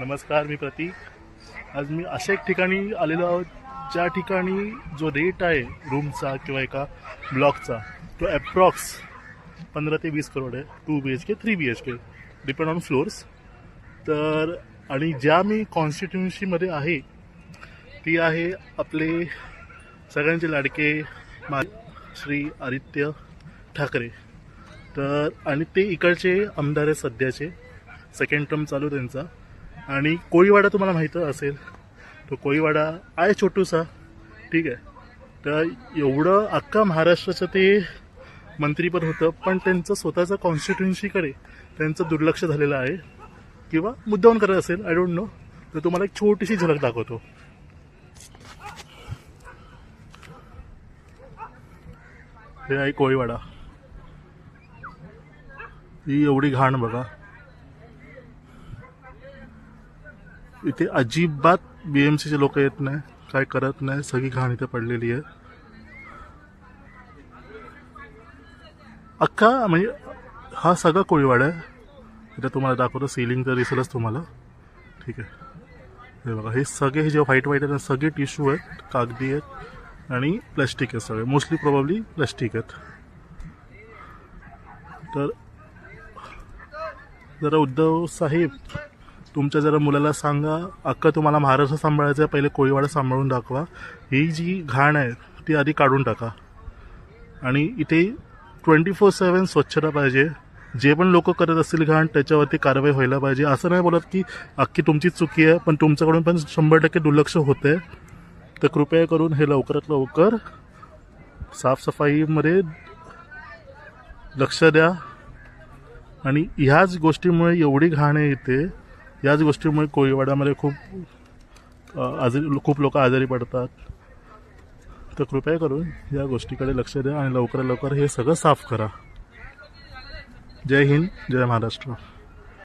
नमस्कार मी प्रतीक. आज मी अशा एक ठिकाणी आलेलो आहोत ज्या ठिकाणी जो रेट आहे रूमचा किंवा एका ब्लॉकचा तो ॲप्रॉक्स पंधरा ते वीस करोड आहे. Two B H K three B H K depend on floors तर आणि ज्या मी कॉन्स्टिट्युन्सीमध्ये आहे ती आहे आपले सगळ्यांचे लाडके मा श्री आदित्य ठाकरे. तर आणि ते इकडचे आमदार आहेत सध्याचे. सेकंड टर्म चालू त्यांचा. आणि कोळीवाडा तुम्हाला माहीत असेल तो कोळीवाडा आहे छोटूसा ठीक आहे. तर एवढं अख्खा महाराष्ट्राचं ते मंत्रीपद होतं पण त्यांचं स्वतःचं कॉन्स्टिट्युन्सीकडे त्यांचं दुर्लक्ष झालेलं आहे. किंवा मुद्दावून करत असेल आय डोंट नो तर तुम्हाला एक छोटीशी झलक दाखवतो. हे आहे कोळीवाडा. ही एवढी घाण बघा. इथे अजिबात बीएमसीचे लोक येत नाही काय करत नाही सगळी घाण इथे पडलेली आहे. अख्खा म्हणजे हा सगळा कोळीवाडा आहे. इथे तुम्हाला दाखवतो सिलिंग तर दिसेलच तुम्हाला. ठीक आहे. हे बघा हे सगळे हे जे व्हाईट व्हाईट आहेत ना सगळे टिश्यू आहेत कागदी आहेत आणि प्लॅस्टिक आहेत सगळे. मोस्टली प्रॉब्ली प्लॅस्टिक आहेत. तर जरा उद्धव साहेब तुमच्या जरा मुलाला सांगा अक्का तुम्हाला महाराष्ट्र सांभाळायचं आहे पहिले कोळीवाडा सांभाळून दाखवा. ही जी घाण आहे ती आधी काढून टाका. आणि इथे ट्वेंटी फोर सेवन स्वच्छता पाहिजे. जे पण लोक करत असतील घाण त्याच्यावरती कारवाई व्हायला पाहिजे. असं नाही बोलत की अख्खी तुमचीच चुकी आहे पण तुमच्याकडून पण शंभर टक्के दुर्लक्ष होते तर कृपया करून हे लवकरात लवकर साफसफाईमध्ये लक्ष द्या. आणि ह्याच गोष्टीमुळे एवढी घाण आहे इथे याच गोष्टीमुळे कोळीवाड्यामध्ये खूप आजारी खूप लोक आजारी पडतात. तर कृपया करून या गोष्टीकडे लक्ष द्या आणि लवकरात लवकर हे सगळं साफ करा. जय हिंद जय महाराष्ट्र.